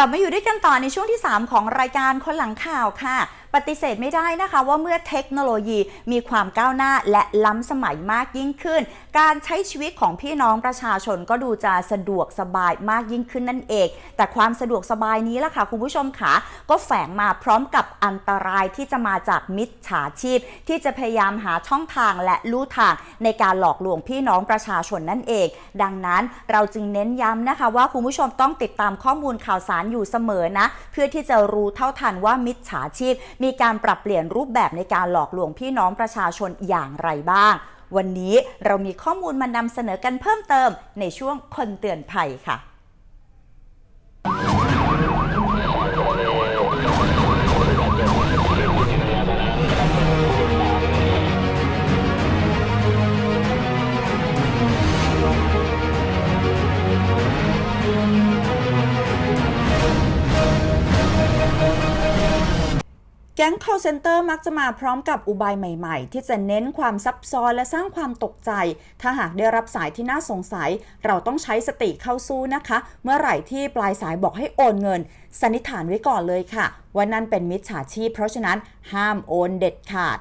กลับมาอยู่ด้วยกันต่อในช่วงที่ 3 ของรายการคนหลังข่าวค่ะปฏิเสธไม่ได้นะคะว่าเมื่อเทคโนโลยีมีความก้าวหน้าและล้ำสมัยมากยิ่งขึ้น การใช้ชีวิตของพี่น้องประชาชนก็ดูจะสะดวกสบายมากยิ่งขึ้นนั่นเอง แต่ความสะดวกสบายนี้ล่ะค่ะคุณผู้ชมค่ะก็แฝงมาพร้อมกับอันตรายที่จะมาจากมิจฉาชีพ ที่จะพยายามหาช่องทางและลู่ทางในการหลอกลวงพี่น้องประชาชนนั่นเอง ดังนั้นเราจึงเน้นย้ำนะคะว่าคุณผู้ชมต้องติดตามข้อมูลข่าวสารอยู่เสมอนะ เพื่อที่จะรู้เท่าทันว่ามิจฉาชีพมีการปรับเปลี่ยนรูปแบบในการหลอกลวงพี่น้องประชาชนอย่างไรบ้าง วันนี้เรามีข้อมูลมานำเสนอกันเพิ่มเติมในช่วงคนเตือนภัยค่ะ แก๊ง call center มักจะมาพร้อมกับอุบายใหม่ๆ ที่จะเน้นความซับซ้อนและสร้างความตกใจ ถ้าหากได้รับสายที่น่าสงสัย เราต้องใช้สติเข้าสู้นะคะ เมื่อไหร่ที่ปลายสายบอกให้โอนเงิน สันนิษฐานไว้ก่อนเลยค่ะ ว่านั่นเป็นมิจฉาชีพ เพราะฉะนั้นห้ามโอนเด็ดขาด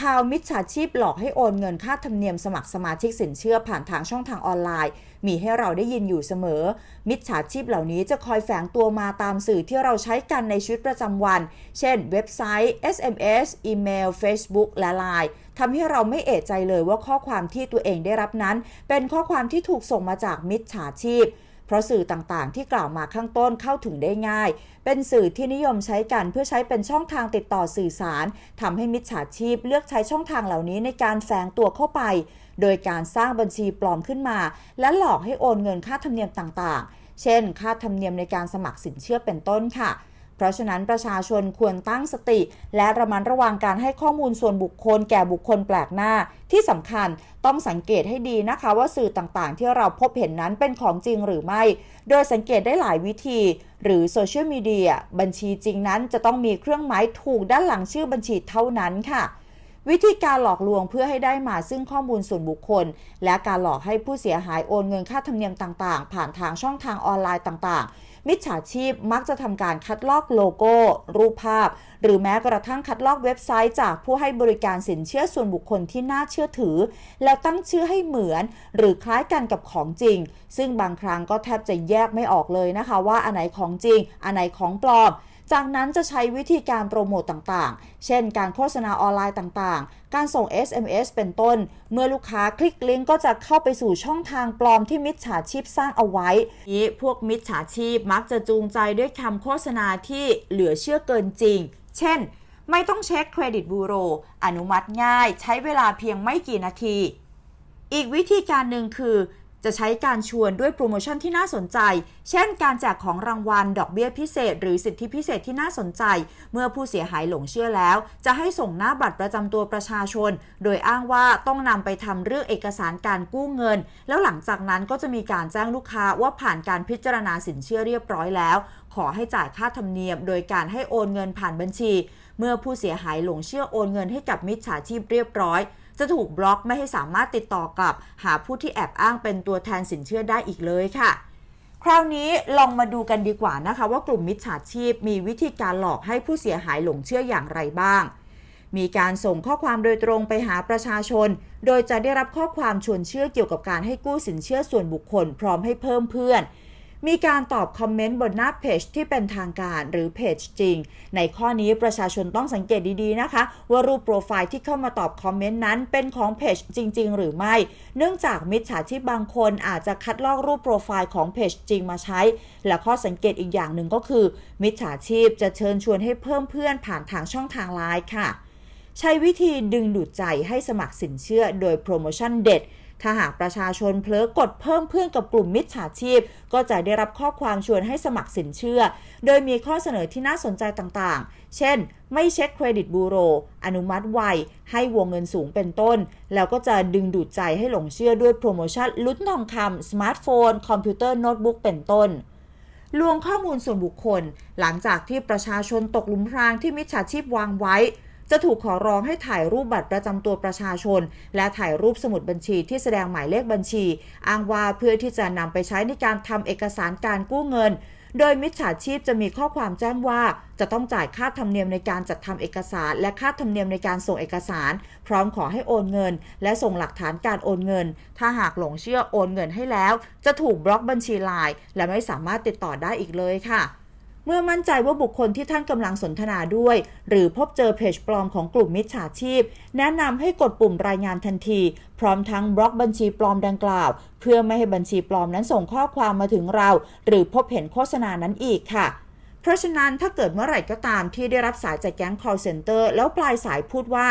ข่าวมิจฉาชีพหลอกให้โอนเงินค่าธรรมเนียมสมัครสมาชิกสินเชื่อผ่านทางช่องทางออนไลน์ มีให้เราได้ยินอยู่เสมอ มิจฉาชีพเหล่านี้จะคอยแฝงตัวมาตามสื่อที่เราใช้กันในชีวิตประจำวัน เช่น เว็บไซต์ SMS อีเมล Facebook และ Line ทำให้เราไม่เอะใจเลยว่าข้อความที่ตัวเองได้รับนั้น เป็นข้อความที่ถูกส่งมาจากมิจฉาชีพ เพราะสื่อต่างๆ ที่กล่าวมาข้างต้นเข้าถึงได้ง่าย เป็นสื่อที่นิยมใช้กันเพื่อใช้เป็นช่องทางติดต่อสื่อสารทำให้มิจฉาชีพเลือกใช้ช่องทางเหล่านี้ในการแฝงตัวเข้าไป โดยการสร้างบัญชีปลอมขึ้นมา และหลอกให้โอนเงินค่าธรรมเนียมต่างๆ เช่น ค่าธรรมเนียมในการสมัครสินเชื่อเป็นต้นค่ะ ราะฉะนั้นประชาชนควรตั้งสติ และระมัดระวังการให้ข้อมูลส่วนบุคคลแก่บุคคลแปลกหน้า ที่สำคัญต้องสังเกตให้ดีนะคะว่าสื่อต่างๆ ที่เราพบเห็นนั้นเป็นของจริงหรือไม่ โดยสังเกตได้หลายวิธี หรือโซเชียลมีเดียบัญชีจริงนั้นจะต้องมีเครื่องหมายถูกด้านหลังชื่อบัญชีเท่านั้นค่ะวิธีการหลอกลวงเพื่อให้ได้มาซึ่งข้อมูลส่วนบุคคล และการหลอกให้ผู้เสียหายโอนเงินค่าธรรมเนียมต่างๆ ผ่านทางช่องทางออนไลน์ต่างๆ มิจฉาชีพมักจะทำการคัดลอกโลโก้ รูปภาพ หรือแม้กระทั่งคัดลอกเว็บไซต์จากผู้ให้บริการสินเชื่อส่วนบุคคลที่น่าเชื่อถือ แล้วตั้งชื่อให้เหมือน หรือคล้ายกันกับของจริง ซึ่งบางครั้งก็แทบจะแยกไม่ออกเลยนะคะ ว่าอันไหนของจริง อันไหนของปลอม จากนั้นจะใช้วิธีการโปรโมตต่างๆ เช่นการโฆษณาออนไลน์ต่างๆ การส่ง SMS เป็นต้น เมื่อลูกค้าคลิกลิงก์ก็จะเข้าไปสู่ช่องทางปลอมที่มิจฉาชีพสร้างเอาไว้ นี้พวกมิจฉาชีพมักจะจูงใจด้วยคำโฆษณาที่เหลือเชื่อเกินจริง เช่น ไม่ต้องเช็คเครดิตบูโร อนุมัติง่าย ใช้เวลาเพียงไม่กี่นาที อีกวิธีการหนึ่งคือ จะใช้การชวนด้วยโปรโมชั่นที่น่าสนใจ เช่น การแจกของรางวัล ดอกเบี้ยพิเศษ หรือสิทธิพิเศษที่น่าสนใจ เมื่อผู้เสียหายหลงเชื่อแล้ว จะให้ส่งหน้าบัตรประจำตัวประชาชน โดยอ้างว่าต้องนำไปทำเรื่องเอกสารการกู้เงิน แล้วหลังจากนั้นก็จะมีการแจ้งลูกค้าว่าผ่านการพิจารณาสินเชื่อเรียบร้อยแล้ว ขอให้จ่ายค่าธรรมเนียม โดยการให้โอนเงินผ่านบัญชี เมื่อผู้เสียหายหลงเชื่อโอนเงินให้กับมิจฉาชีพเรียบร้อย จะถูกบล็อกไม่ให้สามารถติดต่อกลับ หาผู้ที่แอบอ้างเป็นตัวแทนสินเชื่อได้อีกเลยค่ะ คราวนี้ลองมาดูกันดีกว่านะคะว่ากลุ่มมิจฉาชีพมีวิธีการหลอกให้ผู้เสียหายหลงเชื่ออย่างไรบ้าง มีการส่งข้อความโดยตรงไปหาประชาชน โดยจะได้รับข้อความชวนเชื่อเกี่ยวกับการให้กู้สินเชื่อส่วนบุคคล พร้อมให้เพิ่มเพื่อน มีการตอบคอมเมนต์บนหน้าเพจที่เป็นทางการหรือเพจจริง ในข้อนี้ประชาชนต้องสังเกตดีๆนะคะ ว่ารูปโปรไฟล์ที่เข้ามาตอบคอมเมนต์นั้นเป็นของเพจจริง ๆ หรือไม่ เนื่องจากมิจฉาชีพบางคนอาจจะคัดลอกรูปโปรไฟล์ของเพจจริงมาใช้ และข้อสังเกตอีกอย่างหนึ่งก็คือ มิจฉาชีพจะเชิญชวนให้เพิ่มเพื่อนผ่านทางช่องทางไลน์ค่ะ ใช้วิธีดึงดูดใจให้สมัครสินเชื่อโดยโปรโมชั่นเด็ด ถ้าหากประชาชนเผลอกดเพิ่มเพื่อนกับกลุ่มมิจฉาชีพ ก็จะได้รับข้อความชวนให้สมัครสินเชื่อ โดยมีข้อเสนอที่น่าสนใจต่างๆ เช่น ไม่เช็คเครดิตบูโร อนุมัติไว ให้วงเงินสูงเป็นต้น แล้วก็จะดึงดูดใจให้หลงเชื่อด้วยโปรโมชั่นลุ้นทองคำสมาร์ทโฟน คอมพิวเตอร์โน้ตบุ๊กเป็นต้นลวงข้อมูลส่วนบุคคล หลังจากที่ประชาชนตกหลุมพรางที่มิจฉาชีพวางไว้ จะถูกขอร้องให้ถ่ายรูปบัตรประจำตัวประชาชน และถ่ายรูปสมุดบัญชีที่แสดงหมายเลขบัญชี อ้างว่าเพื่อที่จะนำไปใช้ในการทำเอกสารการกู้เงิน โดยมิจฉาชีพจะมีข้อความแจ้งว่า จะต้องจ่ายค่าธรรมเนียมในการจัดทำเอกสาร และค่าธรรมเนียมในการส่งเอกสาร พร้อมขอให้โอนเงิน และส่งหลักฐานการโอนเงิน ถ้าหากหลงเชื่อโอนเงินให้แล้ว จะถูกบล็อกบัญชีไลน์และไม่สามารถติดต่อได้อีกเลยค่ะ เมื่อมั่นใจว่าบุคคลที่ท่านกำลังสนทนาด้วย หรือพบเจอเพจปลอมของกลุ่มมิจฉาชีพ แนะนำให้กดปุ่มรายงานทันที พร้อมทั้งบล็อกบัญชีปลอมดังกล่าว เพื่อไม่ให้บัญชีปลอมนั้นส่งข้อความมาถึงเรา หรือพบเห็นโฆษณานั้นอีกค่ะ เพราะฉะนั้นถ้าเกิดเมื่อไหร่ก็ตามที่ได้รับสายจากแก๊ง call center แล้วปลายสายพูดว่า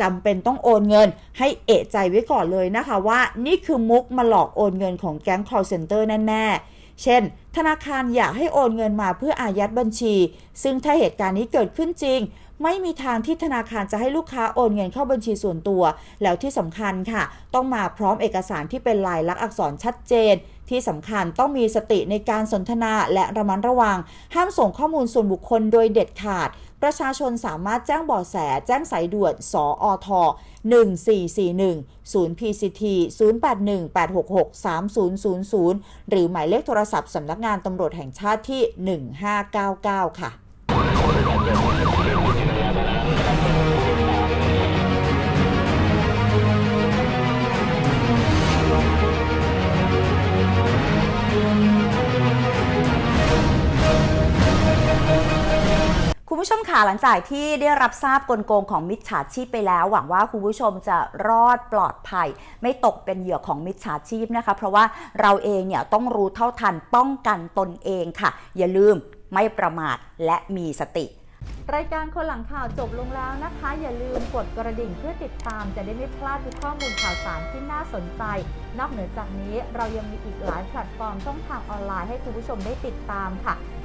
จำเป็นต้องโอนเงิน ให้เอะใจไว้ก่อนเลยนะคะว่า นี่คือมุกมาหลอกโอนเงินของแก๊ง call center แน่ๆ เช่น ธนาคารอยากให้โอนเงินมาเพื่ออายัดบัญชี ซึ่งถ้าเหตุการณ์นี้เกิดขึ้นจริง ไม่มีทางที่ธนาคารจะให้ลูกค้าโอนเงินเข้าบัญชีส่วนตัว แล้วที่สำคัญค่ะ ต้องมาพร้อมเอกสารที่เป็นลายลักษณ์อักษรชัดเจน ที่สำคัญต้องมีสติในการสนทนาและระมัดระวัง ห้ามส่งข้อมูลส่วนบุคคลโดยเด็ดขาด ประชาชนสามารถแจ้งเบาะแส แจ้งสายด่วน สออท1441 ศูนย์ PCT 0818663000 หรือหมายเลขโทรศัพท์สำนักงานตำรวจแห่งชาติที่ 1599 ค่ะ ค่ะหลังจากที่ได้รับทราบกลโกงของมิจฉาชีพไปแล้ว หวังว่าคุณผู้ชมจะรอดปลอดภัย ไม่ตกเป็นเหยื่อของมิจฉาชีพนะคะ เพราะว่าเราเองเนี่ยต้องรู้เท่าทันป้องกันตนเองค่ะ อย่าลืมไม่ประมาทและมีสติ รายการคนหลังข่าวจบลงแล้วนะคะ อย่าลืมกดกระดิ่งเพื่อติดตามจะได้ไม่พลาดทุกข้อมูลข่าวสารที่น่าสนใจ นอกเหนือจากนี้เรายังมีอีกหลายแพลตฟอร์มช่องทางออนไลน์ให้คุณผู้ชมได้ติดตามค่ะ